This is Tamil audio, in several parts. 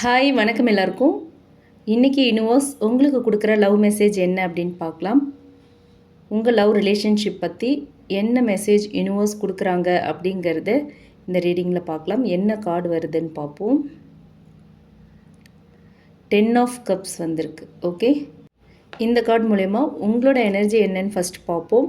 ஹாய் வணக்கம் எல்லாருக்கும். இன்றைக்கி யூனிவர்ஸ் உங்களுக்கு கொடுக்குற லவ் மெசேஜ் என்ன அப்படின்னு பார்க்கலாம். உங்கள் லவ் ரிலேஷன்ஷிப் பற்றி என்ன மெசேஜ் யூனிவர்ஸ் கொடுக்குறாங்க அப்படிங்கிறத இந்த ரீடிங்கில் பார்க்கலாம். என்ன கார்டு வருதுன்னு பார்ப்போம். டென் ஆஃப் கப்ஸ் வந்திருக்கு ஓகே இந்த கார்டு மூலயமா உங்களோட எனர்ஜி என்னன்னு ஃபஸ்ட் பார்ப்போம்.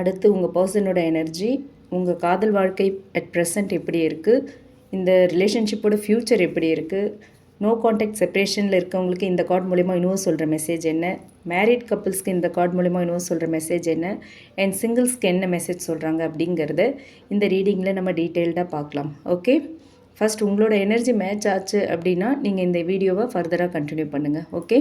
அடுத்து உங்கள் பர்சனோட எனர்ஜி உங்கள் காதல் வாழ்க்கை அட் ப்ரெசண்ட் எப்படி இருக்குது இந்த ரிலேஷன்ஷிப்போட ஃப்யூச்சர் எப்படி இருக்குது நோ காண்டாக்ட் செப்பரேஷனில் இருக்கவங்களுக்கு இந்த கார்டு மூலிமா இன்னும் சொல்கிற மெசேஜ் என்ன? மேரிட் கப்புள்ஸ்க்கு இந்த கார்டு மூலிமா இன்னும் சொல்கிற மெசேஜ் என்ன? அண்ட் சிங்கிள்ஸ்க்கு என்ன மெசேஜ் சொல்கிறாங்க அப்படிங்கிறத இந்த ரீடிங்கில் நம்ம டீட்டெயில்டாக பார்க்கலாம். ஓகே ஃபஸ்ட் உங்களோட எனர்ஜி மேட்ச் ஆச்சு அப்படின்னா நீங்கள் இந்த வீடியோவை ஃபர்தராக கண்டினியூ பண்ணுங்கள் ஓகே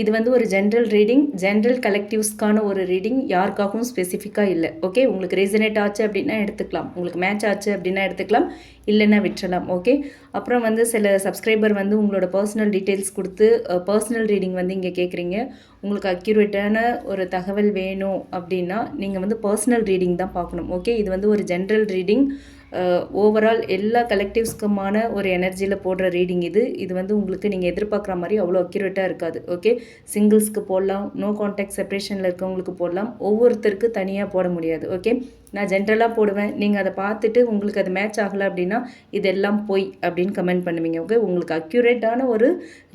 இது வந்து ஒரு ஜென்ரல் ரீடிங் ஜென்ரல் கலெக்டிவ்ஸ்க்கான ஒரு ரீடிங் யாருக்காகவும் ஸ்பெசிஃபிக்காக இல்லை. ஓகே உங்களுக்கு ரீசனேட் ஆச்சு அப்படின்னா எடுத்துக்கலாம். உங்களுக்கு மேட்ச் ஆச்சு அப்படின்னா எடுத்துக்கலாம். இல்லைன்னா விட்டுறலாம். ஓகே அப்புறம் வந்து சில சப்ஸ்கிரைபர் வந்து உங்களோட பர்சனல் டீட்டெயில்ஸ் கொடுத்து பர்சனல் ரீடிங் வந்து இங்கே கேட்குறீங்க உங்களுக்கு அக்யூரேட்டான ஒரு தகவல் வேணும் அப்படின்னா நீங்கள் வந்து பர்சனல் ரீடிங் தான் பார்க்கணும். ஓகே இது வந்து ஒரு ஜென்ரல் ரீடிங் ஓவரால் எல்லா கலெக்டிவ்ஸ்க்குமான ஒரு எனர்ஜியில் போடுற ரீடிங் இது. இது வந்து உங்களுக்கு நீங்கள் எதிர்பார்க்குற மாதிரி அவ்வளோ அக்யூரேட்டாக இருக்காது. ஓகே சிங்கிள்ஸ்க்கு போடலாம் நோ கான்டாக்ட் செப்ரேஷனில் இருக்கவங்களுக்கு போடலாம். ஒவ்வொருத்தருக்கு தனியாக போட முடியாது. ஓகே நான் ஜென்ரலாக போடுவேன். நீங்கள் அதை பார்த்துட்டு உங்களுக்கு அது மேட்ச் ஆகலை அப்படின்னா இதெல்லாம் போய் அப்படின்னு கமெண்ட் பண்ணுவீங்க. ஓகே உங்களுக்கு அக்யூரேட்டான ஒரு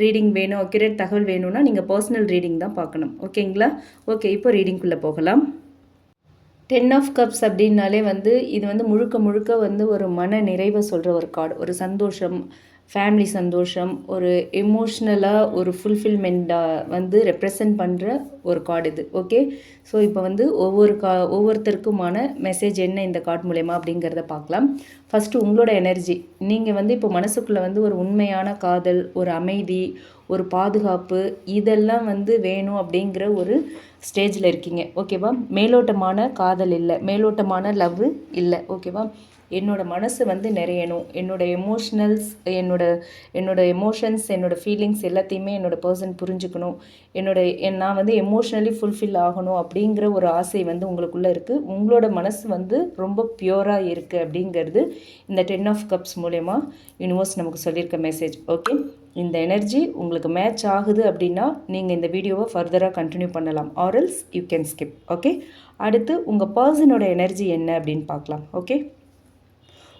ரீடிங் வேணும் அக்யூரேட் தகவல் வேணும்னா நீங்கள் பர்சனல் ரீடிங் தான் பார்க்கணும். ஓகேங்களா ஓகே இப்போ ரீடிங்குள்ளே போகலாம். டென் ஆஃப் கப்ஸ் அப்படின்னாலே வந்து இது வந்து முழுக்க முழுக்க வந்து ஒரு மன நிறைவை சொல்கிற ஒரு கார்டு ஒரு சந்தோஷம் ஃபேமிலி சந்தோஷம் ஒரு எமோஷ்னலாக ஒரு ஃபுல்ஃபில்மெண்ட்டாக வந்து ரெப்ரசன்ட் பண்ணுற ஒரு கார்டு இது ஓகே ஸோ இப்போ வந்து ஒவ்வொரு கா ஒவ்வொருத்தருக்குமான மெசேஜ் என்ன இந்த கார்டு மூலயமா அப்படிங்கிறத பார்க்கலாம். ஃபஸ்ட்டு உங்களோட எனர்ஜி நீங்கள் வந்து இப்போ மனசுக்குள்ளே வந்து ஒரு உண்மையான காதல் ஒரு அமைதி ஒரு பாதுகாப்பு இதெல்லாம் வந்து வேணும் அப்படிங்கிற ஒரு ஸ்டேஜில் இருக்கீங்க ஓகேவா மேலோட்டமான காதல் இல்லை மேலோட்டமான லவ் இல்லை ஓகேவா என்னோடய மனசு வந்து நிறையணும். என்னோடய எமோஷ்னல்ஸ் என்னோட என்னோடய எமோஷன்ஸ் என்னோடய ஃபீலிங்ஸ் எல்லாத்தையுமே என்னோடய பர்சன் புரிஞ்சுக்கணும். என்னோட நான் வந்து எமோஷ்னலி ஃபுல்ஃபில் ஆகணும் அப்படிங்கிற ஒரு ஆசை வந்து உங்களுக்குள்ளே இருக்குது உங்களோட மனசு வந்து ரொம்ப பியூராக இருக்குது அப்படிங்கிறது இந்த டென் ஆஃப் கப்ஸ் மூலயமா யூனிவர்ஸ் நமக்கு சொல்லியிருக்க மெசேஜ் ஓகே இந்த எனர்ஜி உங்களுக்கு மேட்ச் ஆகுது அப்படின்னா நீங்கள் இந்த வீடியோவை ஃபர்தராக கண்டினியூ பண்ணலாம். Or else you can skip okay அடுத்து உங்கள் பர்சனோட எனர்ஜி என்ன அப்படின்னு பார்க்கலாம். ஓகே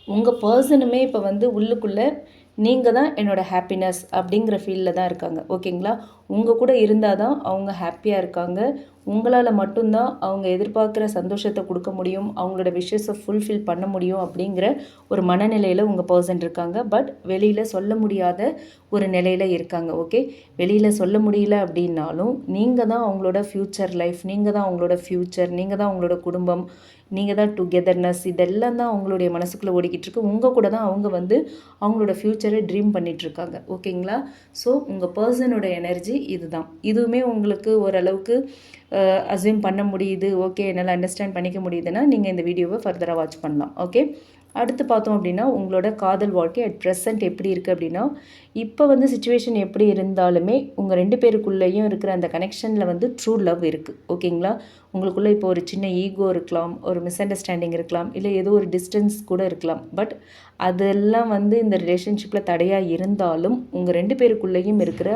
உங்கள் பர்சனுமே இப்போ வந்து உள்ளுக்குள்ளே நீங்கள் தான் என்னோடய ஹாப்பினஸ் அப்படிங்கிற ஃபீலில் தான் இருக்காங்க. ஓகேங்களா? உங்கள் கூட இருந்தால் தான் அவங்க ஹாப்பியாக இருக்காங்க. உங்களால் மட்டும்தான் அவங்க எதிர்பார்க்குற சந்தோஷத்தை கொடுக்க முடியும். அவங்களோட விஷஸை ஃபுல்ஃபில் பண்ண முடியும் அப்படிங்கிற ஒரு மனநிலையில் உங்கள் பர்சன் இருக்காங்க. பட் வெளியில் சொல்ல முடியாத ஒரு நிலையில் இருக்காங்க. ஓகே? வெளியில் சொல்ல முடியல அப்படின்னாலும் நீங்கள் தான் அவங்களோட ஃப்யூச்சர் லைஃப் நீங்கள் தான் அவங்களோட ஃப்யூச்சர் நீங்கள் தான் அவங்களோட குடும்பம் நீங்கள் தான் டுகெதர்னஸ் இதெல்லாம் தான் அவங்களுடைய மனசுக்குள்ளே ஓடிக்கிட்டு இருக்கு உங்கள் கூட தான் அவங்க வந்து அவங்களோட ஃப்யூச்சரை ட்ரீம் பண்ணிகிட்ருக்காங்க ஓகேங்களா? ஸோ உங்கள் பர்சனோட எனர்ஜி இதுதான். இதுவுமே உங்களுக்கு ஓரளவுக்கு அசியூம் பண்ண முடியுது. ஓகே என்னால் அண்டர்ஸ்டாண்ட் பண்ணிக்க முடியுதுன்னா நீங்கள் இந்த வீடியோவை ஃபர்தராக வாட்ச் பண்ணலாம். ஓகே அடுத்து பார்த்தோம் அப்படின்னா உங்களோட காதல் வாழ்க்கை அட் ப்ரெசென்ட் எப்படி இருக்குது அப்படின்னா இப்போ வந்து சுச்சுவேஷன் எப்படி இருந்தாலுமே உங்கள் ரெண்டு பேருக்குள்ளேயும் இருக்கிற அந்த கனெக்ஷனில் வந்து ட்ரூ லவ் இருக்குது ஓகேங்களா? உங்களுக்குள்ளே இப்போ ஒரு சின்ன ஈகோ இருக்கலாம் ஒரு மிஸ் அண்டர்ஸ்டாண்டிங் இருக்கலாம் இல்லை ஏதோ ஒரு டிஸ்டன்ஸ் கூட இருக்கலாம். பட் அதெல்லாம் வந்து இந்த ரிலேஷன்ஷிப்பில் தடையாக இருந்தாலும் உங்கள் ரெண்டு பேருக்குள்ளேயும் இருக்கிற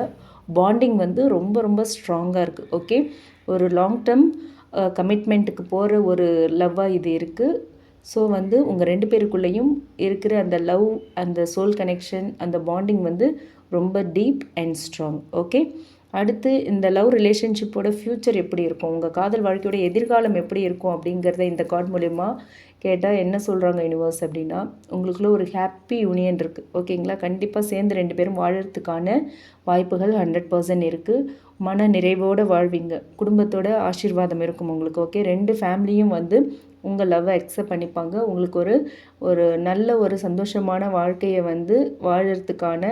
பாண்டிங் வந்து ரொம்ப ரொம்ப ஸ்ட்ராங்காக இருக்குது ஓகே? ஒரு லாங் டேர்ம் கமிட்மெண்ட்டுக்கு போகிற ஒரு லவ்வாக இது இருக்குது ஸோ வந்து உங்கள் ரெண்டு பேருக்குள்ளேயும் இருக்கிற அந்த லவ் அந்த சோல் கனெக்ஷன் அந்த பாண்டிங் வந்து ரொம்ப டீப் அண்ட் ஸ்ட்ராங் ஓகே அடுத்து இந்த லவ் ரிலேஷன்ஷிப்போட ஃப்யூச்சர் எப்படி இருக்கும்? உங்கள் காதல் வாழ்க்கையோட எதிர்காலம் எப்படி இருக்கும்? அப்படிங்கிறத இந்த கார்டு மூலயமா கேட்டால் என்ன சொல்கிறாங்க யூனிவர்ஸ் அப்படின்னா உங்களுக்குள்ள ஒரு ஹாப்பி யூனியன் இருக்குது ஓகேங்களா கண்டிப்பாக சேர்ந்து ரெண்டு பேரும் வாழறதுக்கான வாய்ப்புகள் ஹண்ட்ரட் பர்சன்ட் இருக்குது மன நிறைவோடு வாழ்வீங்க. குடும்பத்தோட ஆசீர்வாதம் இருக்கும் உங்களுக்கு. ஓகே ரெண்டு ஃபேமிலியும் வந்து உங்கள் லவ்வை அக்செப்ட் பண்ணிப்பாங்க. உங்களுக்கு ஒரு ஒரு நல்ல ஒரு சந்தோஷமான வாழ்க்கையை வந்து வாழறதுக்கான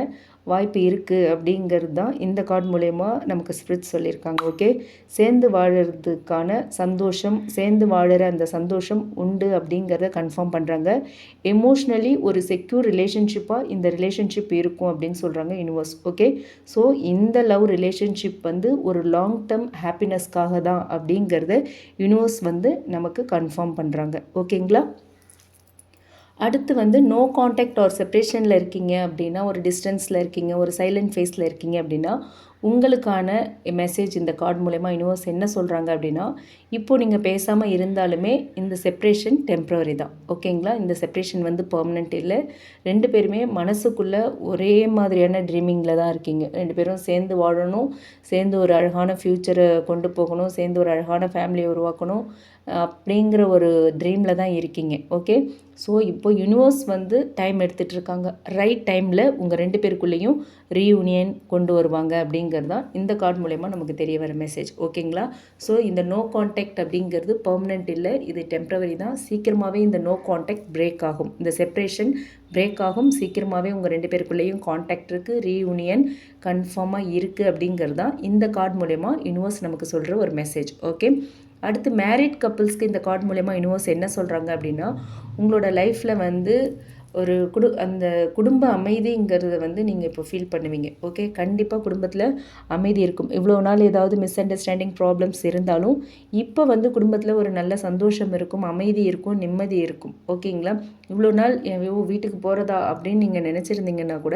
வாய்ப்பு இருக்குது அப்படிங்கிறது தான் இந்த கார்டு மூலயமா நமக்கு ஸ்பிரிட் சொல்லியிருக்காங்க ஓகே சேர்ந்து வாழறதுக்கான சந்தோஷம் சேர்ந்து வாழற அந்த சந்தோஷம் உண்டு அப்படிங்கிறத கன்ஃபார்ம் பண்ணுறாங்க எமோஷ்னலி ஒரு செக்யூர் ரிலேஷன்ஷிப்பாக இந்த ரிலேஷன்ஷிப் இருக்கும் அப்படின்னு சொல்கிறாங்க யூனிவர்ஸ் ஓகே ஸோ இந்த லவ் ரிலேஷன்ஷிப் வந்து ஒரு லாங் டேர்ம் ஹாப்பினஸ்க்காக தான் அப்படிங்கிறத யூனிவர்ஸ் வந்து நமக்கு கன்ஃபார்ம் பண்ணுறாங்க ஓகேங்களா அடுத்து வந்து நோ காண்டாக்ட் ஆர் செப்ரேஷனில் இருக்கீங்க அப்படின்னா ஒரு டிஸ்டன்ஸில் இருக்கீங்க ஒரு சைலண்ட் ஃபேஸில் இருக்கீங்க அப்படின்னா உங்களுக்கான மெசேஜ் இந்த கார்டு மூலயமா யூனிவர்ஸ் என்ன சொல்கிறாங்க அப்படின்னா இப்போது நீங்கள் பேசாமல் இருந்தாலுமே இந்த செப்ரேஷன் டெம்ப்ரவரி தான். ஓகேங்களா? இந்த செப்ரேஷன் வந்து பர்மனெண்ட் இல்லை. ரெண்டு பேருமே மனசுக்குள்ளே ஒரே மாதிரியான ட்ரீமிங்கில் தான் இருக்கீங்க. ரெண்டு பேரும் சேர்ந்து வாழணும் சேர்ந்து ஒரு அழகான ஃப்யூச்சரை கொண்டு போகணும் சேர்ந்து ஒரு அழகான ஃபேமிலியை உருவாக்கணும். அப்படிங்கிற ஒரு ட்ரீமில் தான் இருக்கீங்க. ஓகே ஸோ இப்போ யூனிவர்ஸ் வந்து டைம் எடுத்துகிட்டு இருக்காங்க ரைட் டைமில் உங்கள் ரெண்டு பேருக்குள்ளேயும் ரீயூனியன் கொண்டு வருவாங்க அப்படிங்கிறது தான் இந்த கார்டு மூலயமா நமக்கு தெரிய வர மெசேஜ் ஓகேங்களா ஸோ இந்த நோ காண்டாக்ட் அப்படிங்கிறது பர்மனெண்ட் இல்லை. இது டெம்ப்ரவரி தான். சீக்கிரமாகவே இந்த நோ காண்டாக்ட் பிரேக் ஆகும். இந்த செப்ரேஷன் பிரேக் ஆகும். சீக்கிரமாகவே உங்கள் ரெண்டு பேருக்குள்ளேயும் காண்டாக்ட் இருக்குது ரீயூனியன் கன்ஃபார்மாக இருக்குது அப்படிங்கிறது தான் இந்த கார்டு மூலயமா யூனிவர்ஸ் நமக்கு சொல்கிற ஒரு மெசேஜ் ஓகே அடுத்து மேரிட் கப்புள்ஸ்க்கு இந்த கார்டு மூலயமா யூனிவர்ஸ் என்ன சொல்கிறாங்க அப்படின்னா உங்களோட லைஃப்பில் வந்து ஒரு குடு அந்த குடும்ப அமைதிங்கிறத வந்து நீங்கள் இப்போ ஃபீல் பண்ணுவீங்க. ஓகே கண்டிப்பாக குடும்பத்தில் அமைதி இருக்கும். இவ்வளோ நாள் ஏதாவது மிஸ் அண்டர்ஸ்டாண்டிங் ப்ராப்ளம்ஸ் இருந்தாலும் இப்போ வந்து குடும்பத்தில் ஒரு நல்ல சந்தோஷம் இருக்கும் அமைதி இருக்கும் நிம்மதி இருக்கும். ஓகேங்களா இவ்வளோ நாள் ஐயோ வீட்டுக்கு போகிறதா அப்படின்னு நீங்கள் நினச்சிருந்தீங்கன்னா கூட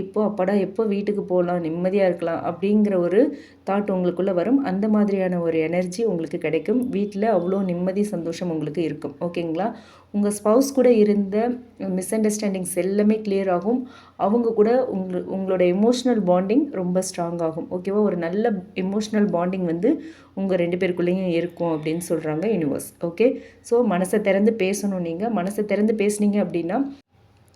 இப்போ அப்பாடா எப்போ வீட்டுக்கு போகலாம் நிம்மதியாக இருக்கலாம் அப்படிங்கிற ஒரு தாட் உங்களுக்குள்ளே வரும். அந்த மாதிரியான ஒரு எனர்ஜி உங்களுக்கு கிடைக்கும். வீட்டில் அவ்வளோ நிம்மதி சந்தோஷம் உங்களுக்கு இருக்கும். ஓகேங்களா உங்கள் ஸ்பவுஸ் கூட இருந்த மிஸ் அண்டர்ஸ்டாண்டிங்ஸ் எல்லாமே கிளியர் ஆகும். அவங்க கூட உங்கள் உங்களோட எமோஷ்னல் பாண்டிங் ரொம்ப ஸ்ட்ராங் ஆகும். ஓகேவா ஒரு நல்ல எமோஷ்னல் பாண்டிங் வந்து உங்கள் ரெண்டு பேருக்குள்ளேயும் இருக்கும் அப்படின்னு சொல்கிறாங்க யூனிவர்ஸ் ஓகே ஸோ மனசை திறந்து பேசணும் நீங்கள் மனசை திறந்து பேசுனீங்க அப்படின்னா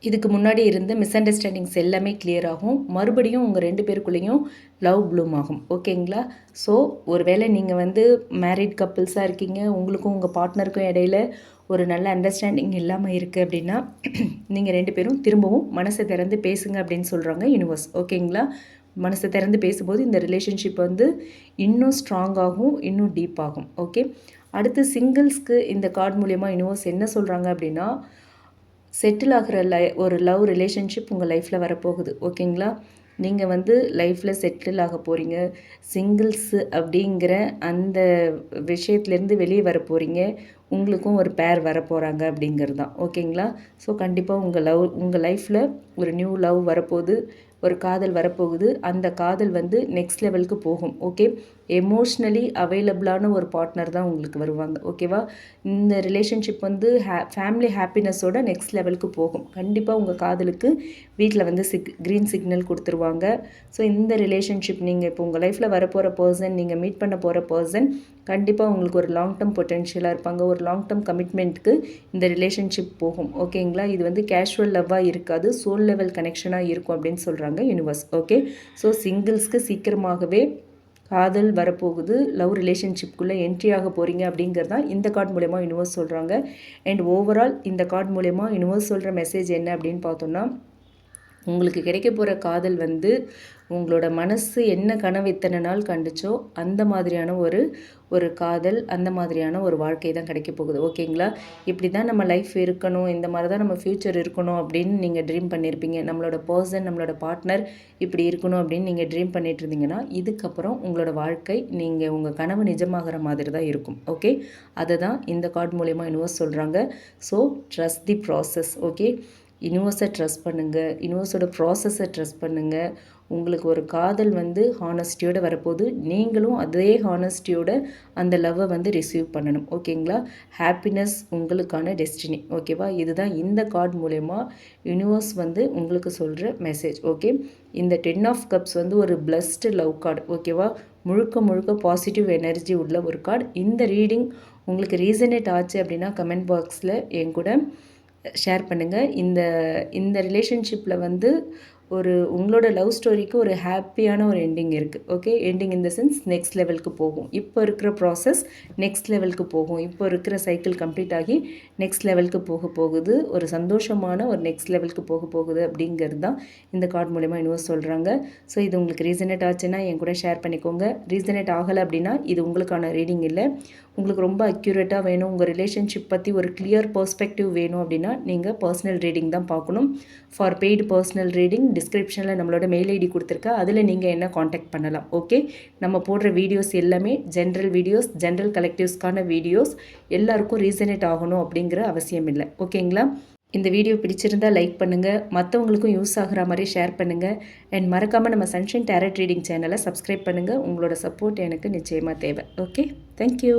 இதுக்கு முன்னாடி இருந்த மிஸ் அண்டர்ஸ்டாண்டிங்ஸ் எல்லாமே கிளியர் ஆகும். மறுபடியும் உங்கள் ரெண்டு பேருக்குள்ளேயும் லவ் ப்ளூம் ஆகும். ஓகேங்களா ஸோ ஒருவேளை நீங்கள் வந்து மேரிட் கப்புள்ஸாக இருக்கீங்க. உங்களுக்கும் உங்கள் பார்ட்னருக்கும் இடையில ஒரு நல்ல அண்டர்ஸ்டாண்டிங் இல்லாமல் இருக்குது அப்படின்னா நீங்கள் ரெண்டு பேரும் திரும்பவும் மனசை திறந்து பேசுங்க அப்படின்னு சொல்கிறாங்க யூனிவர்ஸ் ஓகேங்களா மனசை திறந்து பேசும்போது இந்த ரிலேஷன்ஷிப் வந்து இன்னும் ஸ்ட்ராங்காகும் இன்னும் டீப்பாகும் ஓகே அடுத்து சிங்கிள்ஸ்க்கு இந்த கார்டு மூலயமா யூனிவர்ஸ் என்ன சொல்கிறாங்க அப்படின்னா செட்டில் ஆகிற லை ஒரு லவ் ரிலேஷன்ஷிப் உங்கள் லைஃப்பில் வரப்போகுது. ஓகேங்களா நீங்கள் வந்து லைஃப்பில் செட்டில் ஆக போகிறீங்க சிங்கிள்ஸு அப்படிங்கிற அந்த விஷயத்துலேருந்து வெளியே வர போகிறீங்க உங்களுக்கும் ஒரு பேர் வர போகிறாங்க அப்படிங்கிறது தான். ஓகேங்களா? ஸோ கண்டிப்பாக உங்கள் லவ் உங்கள் லைஃப்பில் ஒரு நியூ லவ் வரப்போகுது. ஒரு காதல் வரப்போகுது. அந்த காதல் வந்து நெக்ஸ்ட் லெவலுக்கு போகும். ஓகே எமோஷ்னலி அவைலபிளான ஒரு பார்ட்னர் தான் உங்களுக்கு வருவாங்க ஓகேவா இந்த ரிலேஷன்ஷிப் வந்து ஹே ஃபேமிலி ஹாப்பினஸோட நெக்ஸ்ட் லெவலுக்கு போகும். கண்டிப்பாக உங்கள் காதலுக்கு வீட்டில் வந்து சிக் க்ரீன் சிக்னல் கொடுத்துருவாங்க. ஸோ இந்த ரிலேஷன்ஷிப் நீங்கள் இப்போ உங்கள் லைஃப்பில் வரப்போகிற பர்சன் நீங்கள் மீட் பண்ண போகிற பர்சன் கண்டிப்பாக உங்களுக்கு ஒரு லாங் டேர்ம் பொட்டென்ஷியலாக இருப்பாங்க. ஒரு லாங் டேர்ம் கமிட்மெண்ட்டுக்கு இந்த ரிலேஷன்ஷிப் போகும் ஓகேங்களா இது வந்து கேஷுவல் லவ்வாக இருக்காது சோல் லெவல் கனெக்ஷனாக இருக்கும் அப்படின்னு சொல்கிறாங்க யூனிவர்ஸ் ஓகே ஸோ சிங்கிள்ஸ்க்கு சீக்கிரமாகவே காதல் வரப்போகுது லவ் ரிலேஷன்ஷிப்குள்ளே என்ட்ரி ஆக போகிறீங்க அப்படிங்கிறது தான் இந்த கார்டு மூலயமா யூனிவர்ஸ் சொல்கிறாங்க அண்ட் ஓவரால் இந்த கார்டு மூலயமா யூனிவர்ஸ் சொல்கிற மெசேஜ் என்ன அப்படின்னு பார்த்தோன்னா உங்களுக்கு கிடைக்க போகிற காதல் வந்து உங்களோட மனசு என்ன கனவு இத்தனை நாள் கண்டுச்சோ அந்த மாதிரியான ஒரு ஒரு காதல் அந்த மாதிரியான ஒரு வாழ்க்கை தான் கிடைக்க போகுது. ஓகேங்களா? இப்படி தான் நம்ம லைஃப் இருக்கணும். இந்த மாதிரி தான் நம்ம ஃப்யூச்சர் இருக்கணும் அப்படின்னு நீங்கள் ட்ரீம் பண்ணியிருப்பீங்க நம்மளோட பர்சன் நம்மளோட பார்ட்னர் இப்படி இருக்கணும் அப்படின்னு நீங்கள் ட்ரீம் பண்ணிட்டு இருந்தீங்கன்னா இதுக்கப்புறம் உங்களோட வாழ்க்கை நீங்கள் உங்கள் கனவு நிஜமாகிற மாதிரி தான் இருக்கும். ஓகே? அதை தான் இந்த கார்டு மூலயமா யூனிவர்ஸ் சொல்கிறாங்க so trust the process okay? யூனிவர்ஸை trust பண்ணுங்கள் யூனிவர்ஸோட ப்ராசஸை ட்ரஸ்ட் பண்ணுங்கள் உங்களுக்கு ஒரு காதல் வந்து ஹானஸ்டியோடு வரப்போகுது. நீங்களும் அதே ஹானஸ்டியோட அந்த லவ்வை வந்து ரிசீவ் பண்ணணும். ஓகேங்களா ஹாப்பினஸ் உங்களுக்கான டெஸ்டினி ஓகேவா இதுதான் இந்த கார்டு மூலயமா யூனிவர்ஸ் வந்து உங்களுக்கு சொல்கிற மெசேஜ் ஓகே இந்த டென் ஆஃப் கப்ஸ் வந்து ஒரு பிளஸ்டு லவ் கார்டு ஓகேவா முழுக்க முழுக்க பாசிட்டிவ் எனர்ஜி உள்ள ஒரு கார்டு இந்த ரீடிங் உங்களுக்கு ரீசனேட் ஆச்சு அப்படின்னா கமெண்ட் பாக்ஸில் என் கூட ஷேர் பண்ணுங்கள் இந்த இந்த ரிலேஷன்ஷிப்பில் வந்து ஒரு உங்களோட லவ் ஸ்டோரிக்கு ஒரு ஹாப்பியான ஒரு எண்டிங் இருக்குது okay ending in the sense next லெவலுக்கு போகும். இப்போ இருக்கிற ப்ராசஸ் நெக்ஸ்ட் லெவலுக்கு போகும். இப்போ இருக்கிற சைக்கிள் கம்ப்ளீட் ஆகி நெக்ஸ்ட் லெவலுக்கு போக போகுது. ஒரு சந்தோஷமான ஒரு நெக்ஸ்ட் லெவலுக்கு போக போகுது அப்படிங்கிறது தான் இந்த கார்டு மூலயமா இன்னும் சொல்கிறாங்க ஸோ இது உங்களுக்கு ரீசனேட் ஆச்சுன்னா என் கூட ஷேர் பண்ணிக்கோங்க. ரீசனேட் ஆகலை அப்படின்னா இது உங்களுக்கான ரீடிங் இல்லை. உங்களுக்கு ரொம்ப அக்யூரேட்டாக வேணும். உங்கள் ரிலேஷன்ஷிப் பற்றி ஒரு கிளியர் பர்ஸ்பெக்டிவ் வேணும் அப்படின்னா நீங்கள் பர்சனல் ரீடிங் தான் பார்க்கணும். ஃபார் பெய்டு பர்சனல் ரீடிங் டிஸ்கிரிப்ஷனில் நம்மளோட மெயில் ஐடி கொடுத்துருக்கா. அதில் நீங்கள் என்ன காண்டாக்ட் பண்ணலாம் ஓகே நம்ம போடுற வீடியோஸ் எல்லாமே ஜென்ரல் வீடியோஸ் ஜென்ரல் கலெக்டிவ்ஸ்க்கான வீடியோஸ் எல்லாருக்கும் ரீசனேட் ஆகணும் அப்படிங்கிற அவசியம் இல்லை ஓகேங்களா இந்த வீடியோ பிடிச்சிருந்தா லைக் பண்ணுங்கள் மற்றவங்களுக்கும் யூஸ் ஆகிற மாதிரி ஷேர் பண்ணுங்கள் அண்ட் மறக்காமல் நம்ம சன்ஷைன் டேரட் ரீடிங் சேனலை சப்ஸ்கிரைப் பண்ணுங்கள் உங்களோட சப்போர்ட் எனக்கு நிச்சயமாக தேவை ஓகே தேங்க்யூ